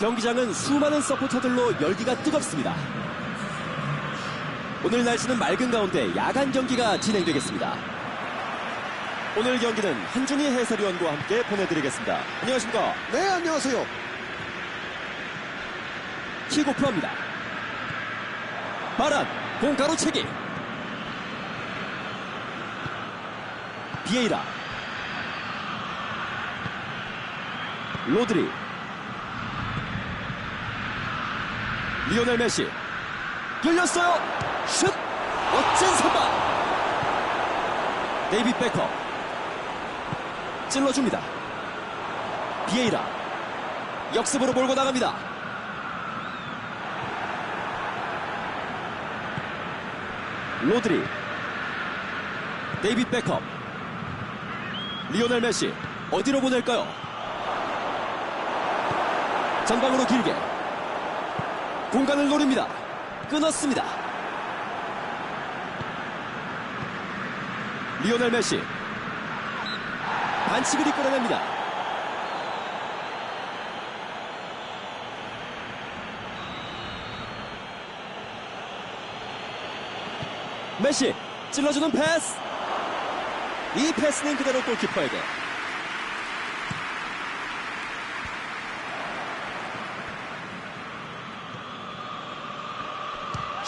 경기장은 수많은 서포터들로 열기가 뜨겁습니다. 오늘 날씨는 맑은 가운데 야간 경기가 진행되겠습니다. 오늘 경기는 한준희 해설위원과 함께 보내드리겠습니다. 안녕하십니까. 네, 안녕하세요. 킥오프합니다. 바란, 공 가로채기. 비에이라. 로드리. 리오넬 메시. 열렸어요. 슛! 멋진 선방. 데이빗 베커. 찔러줍니다. 비에이라. 역습으로 몰고 나갑니다. 로드리 데이빗 베컵 리오넬 메시 어디로 보낼까요? 전방으로 길게 공간을 노립니다. 끊었습니다. 리오넬 메시. 반칙을 이끌어냅니다. 메시 찔러주는 패스. 이 패스는 그대로 골키퍼에게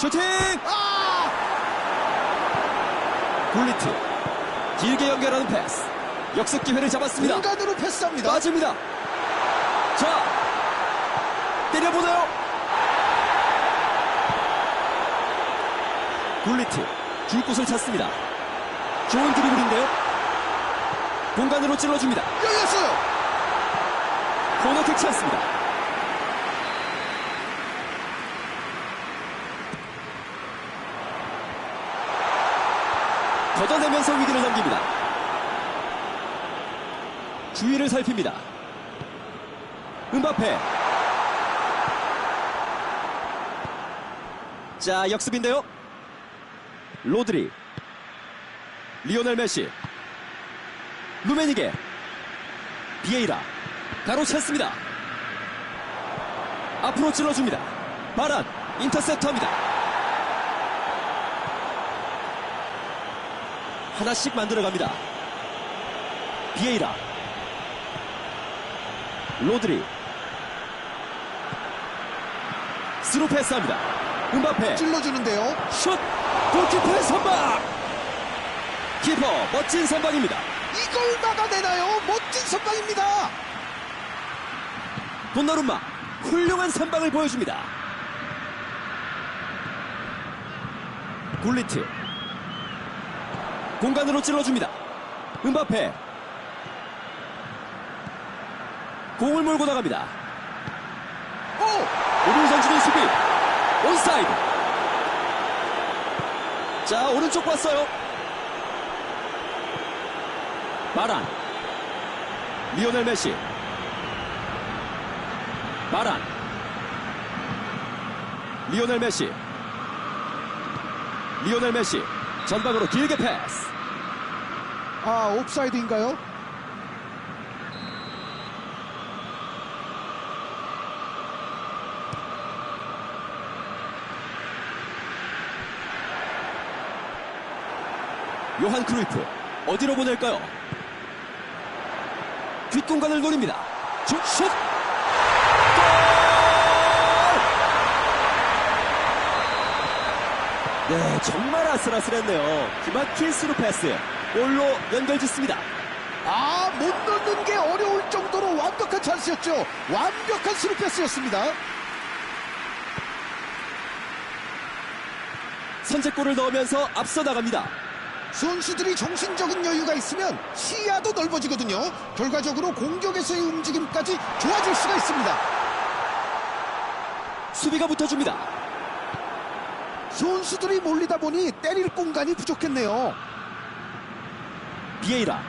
슈팅! 아! 굴리트. 길게 연결하는 패스. 역습 기회를 잡았습니다. 공간으로 패스합니다. 맞습니다. 자 때려보나요? 굴리트. 줄 곳을 찾습니다. 좋은 드리블인데요. 공간으로 찔러줍니다. 열렸어요. 코너킥 찬스입니다 걷어내면서 위기를 넘깁니다. 주위를 살핍니다. 은바페. 자 역습인데요. 로드리. 리오넬 메시. 루메니게. 비에이라. 가로챘습니다. 앞으로 찔러줍니다. 바란. 인터셉터입니다 하나씩 만들어갑니다 비에이라 로드리 스루 패스합니다 은바페 찔러주는데요. 슛! 골키퍼의 선방! 키퍼 멋진 선방입니다. 이걸 막아내나요? 멋진 선방입니다. 돈나룸마 훌륭한 선방을 보여줍니다. 굴리트 공간으로 찔러줍니다. 은바페. 공을 몰고 나갑니다. 오! 오른 선수의 수비. 온사이드. 자 오른쪽 봤어요. 마란. 리오넬 메시. 마란. 리오넬 메시. 리오넬 메시 전방으로 길게 패스 아, 옵사이드인가요? 요한 크루이프 어디로 보낼까요? 뒷공간을 노립니다. 슛! 슛! 골! 네, 정말 아슬아슬했네요. 기막힌 스루 패스. 골로 연결 짓습니다. 아, 못 넣는 게 어려울 정도로 완벽한 찬스였죠. 완벽한 스루 패스였습니다. 선제골을 넣으면서 앞서 나갑니다. 선수들이 정신적인 여유가 있으면 시야도 넓어지거든요. 결과적으로 공격에서의 움직임까지 좋아질 수가 있습니다. 수비가 붙어줍니다. 선수들이 몰리다 보니 때릴 공간이 부족했네요. 비에이라.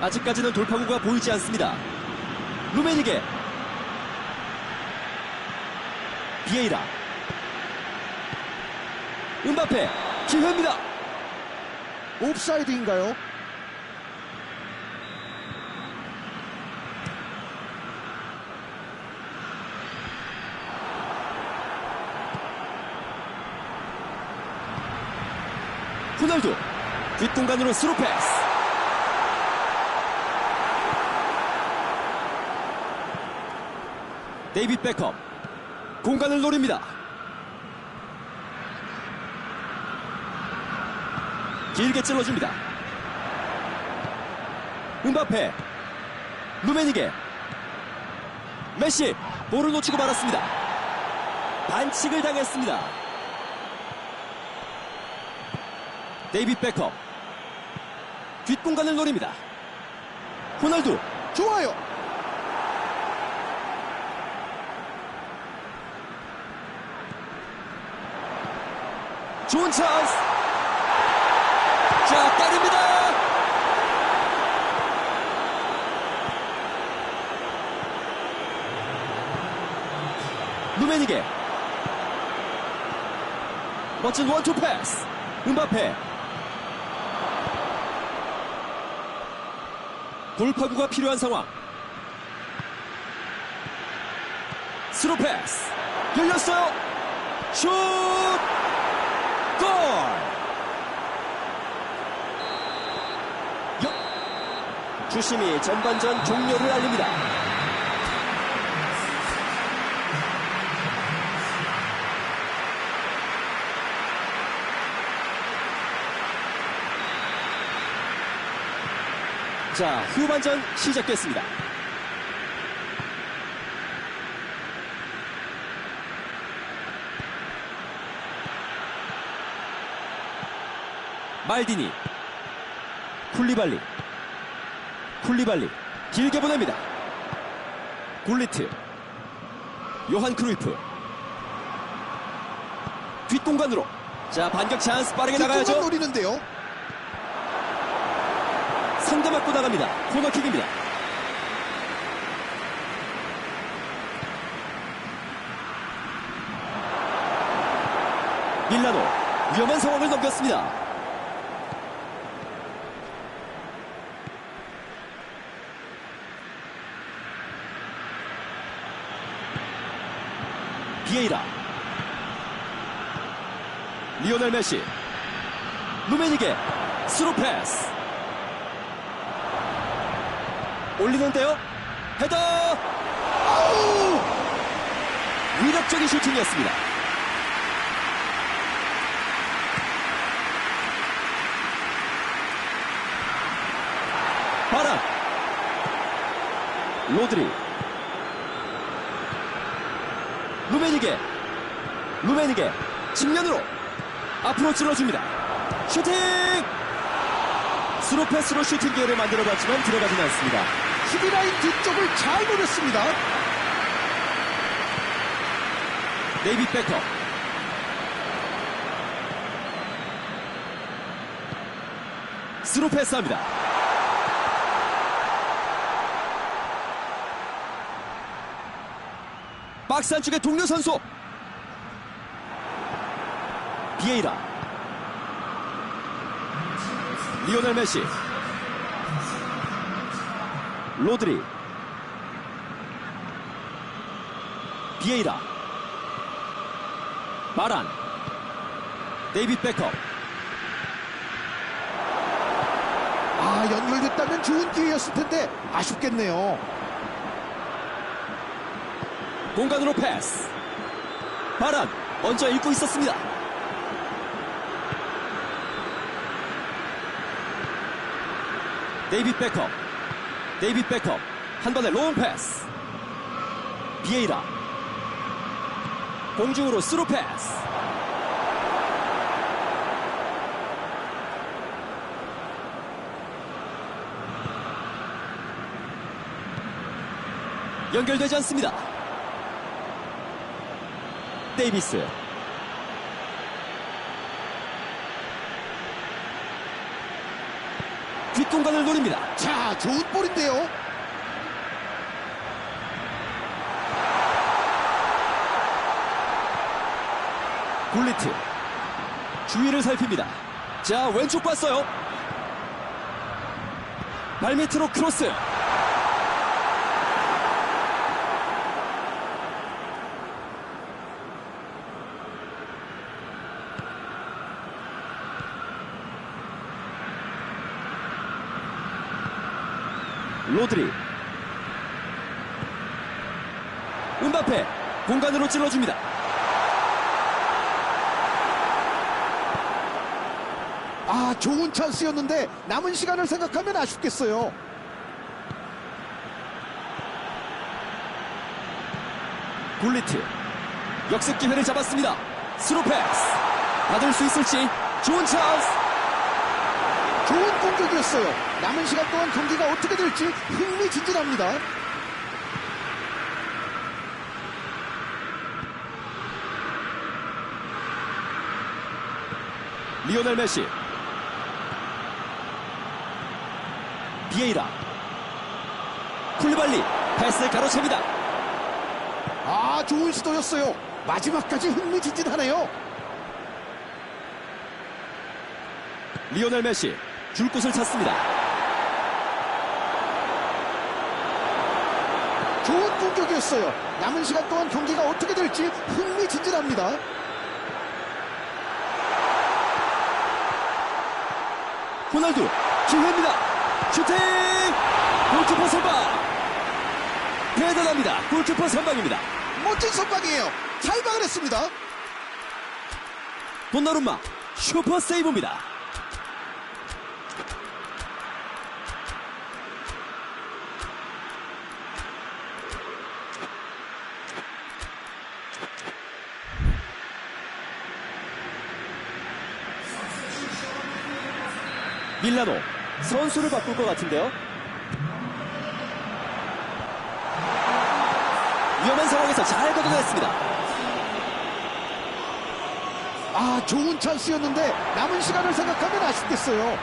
아직까지는 돌파구가 보이지 않습니다. 루메니게. 비에이라. 은바페. 기회입니다. 옵사이드인가요? 호날두 뒷공간으로 스루 패스. 데이빗 베컴 공간을 노립니다. 길게 찔러줍니다. 음바페 루메니게. 메시 볼을 놓치고 말았습니다. 반칙을 당했습니다 데이빗 베컴. 뒷공간을 노립니다. 호날두 좋아요. 좋은 찬스. 자 때립니다. 루메니게 멋진 원투 패스. 음바페 돌파구가 필요한 상황 스루 패스 열렸어요 슛 골! 여- 주심이 전반전 종료를 알립니다. 자, 후반전 시작됐습니다. 말디니 쿨리발리 쿨리발리 길게 보냅니다 굴리트 요한 크루이프 뒷공간으로 자 반격 찬스 빠르게 나가야죠 노리는데요. 상대 맞고 나갑니다. 코너킥입니다. 밀라노 위험한 상황을 넘겼습니다. 비에이라. 리오넬 메시. 루메니게 스루 패스 올리는데요. 헤더! 아우! 위력적인 슈팅이었습니다. 바람! 로드리. 루메니게 루메니게 측면으로 앞으로 찔러줍니다. 슈팅 스루 패스로 슈팅 기회를 만들어봤지만 들어가진 않습니다. 수비라인 뒤쪽을 잘 노렸습니다. 데이빗 베커 스루 패스합니다. 박스 안쪽에 동료 선수. 비에이라 리오넬 메시. 로드리. 비에이라. 마란. 데이빗 베커. 아 연결됐다면 좋은 기회였을 텐데 아쉽겠네요. 공간으로 패스. 바란 먼저 읽고 있었습니다 데이빗 베커 데이빗 베커 한 번에 롱 패스. 비에이라. 공중으로 스루 패스. 연결되지 않습니다. 데이비스 뒷공간을 노립니다. 자 좋은 볼인데요. 굴리트 주위를 살핍니다. 자 왼쪽 봤어요. 발밑으로 크로스 로드리. 은바페 공간으로 찔러줍니다. 아, 좋은 찬스였는데 남은 시간을 생각하면 아쉽겠어요. 굴리트 역습 기회를 잡았습니다. 스루 패스 받을 수 있을지 좋은 찬스. 좋은 공격이었어요. 남은 시간 동안 경기가 어떻게 될지 흥미진진합니다. 리오넬 메시 비에이라 쿨리발리 패스 가로챕니다. 아, 좋은 시도였어요. 마지막까지 흥미진진하네요. 리오넬 메시 줄 곳을 찾습니다. 좋은 공격이었어요. 남은 시간 동안 경기가 어떻게 될지 흥미진진합니다. 호날두 기회입니다. 슈팅! 골키퍼 선방! 대단합니다. 골키퍼 선방입니다. 멋진 선방이에요. 잘 막아냈습니다. 돈나룸마 슈퍼 세이브입니다. 밀라노 선수를 바꿀 것 같은데요. 위험한 상황에서 잘 걷어냈습니다. 아, 좋은 찬스였는데 남은 시간을 생각하면 아쉽겠어요.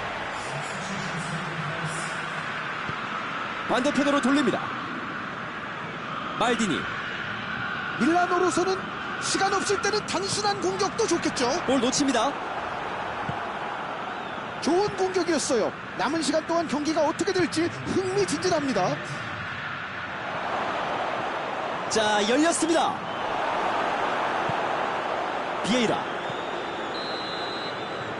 반대편으로 돌립니다. 말디니 밀라노로서는 시간 없을 때는 단순한 공격도 좋겠죠. 볼 놓칩니다. 좋은 공격이었어요. 남은 시간 동안 경기가 어떻게 될지 흥미진진합니다. 자 열렸습니다. 비에이라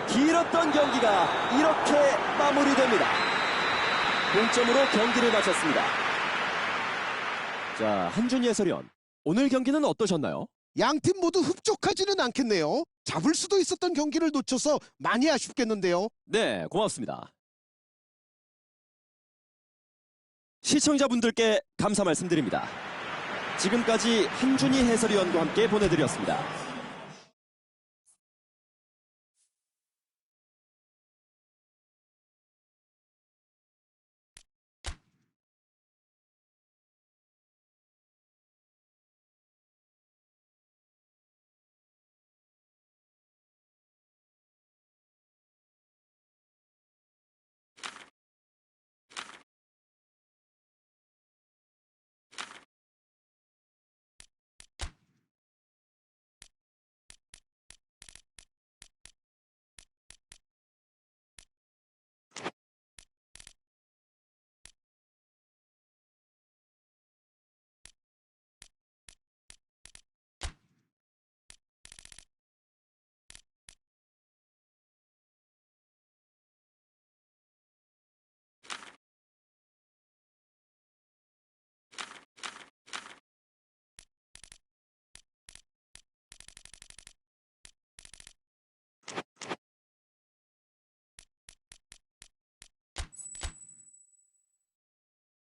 길었던 경기가 이렇게 마무리됩니다. 동점으로 경기를 마쳤습니다. 자 한준희 해설위원 오늘 경기는 어떠셨나요? 양팀 모두 흡족하지는 않겠네요. 잡을 수도 있었던 경기를 놓쳐서 많이 아쉽겠는데요. 네 고맙습니다. 시청자분들께 감사 말씀드립니다. 지금까지 한준희 해설위원과 함께 보내드렸습니다.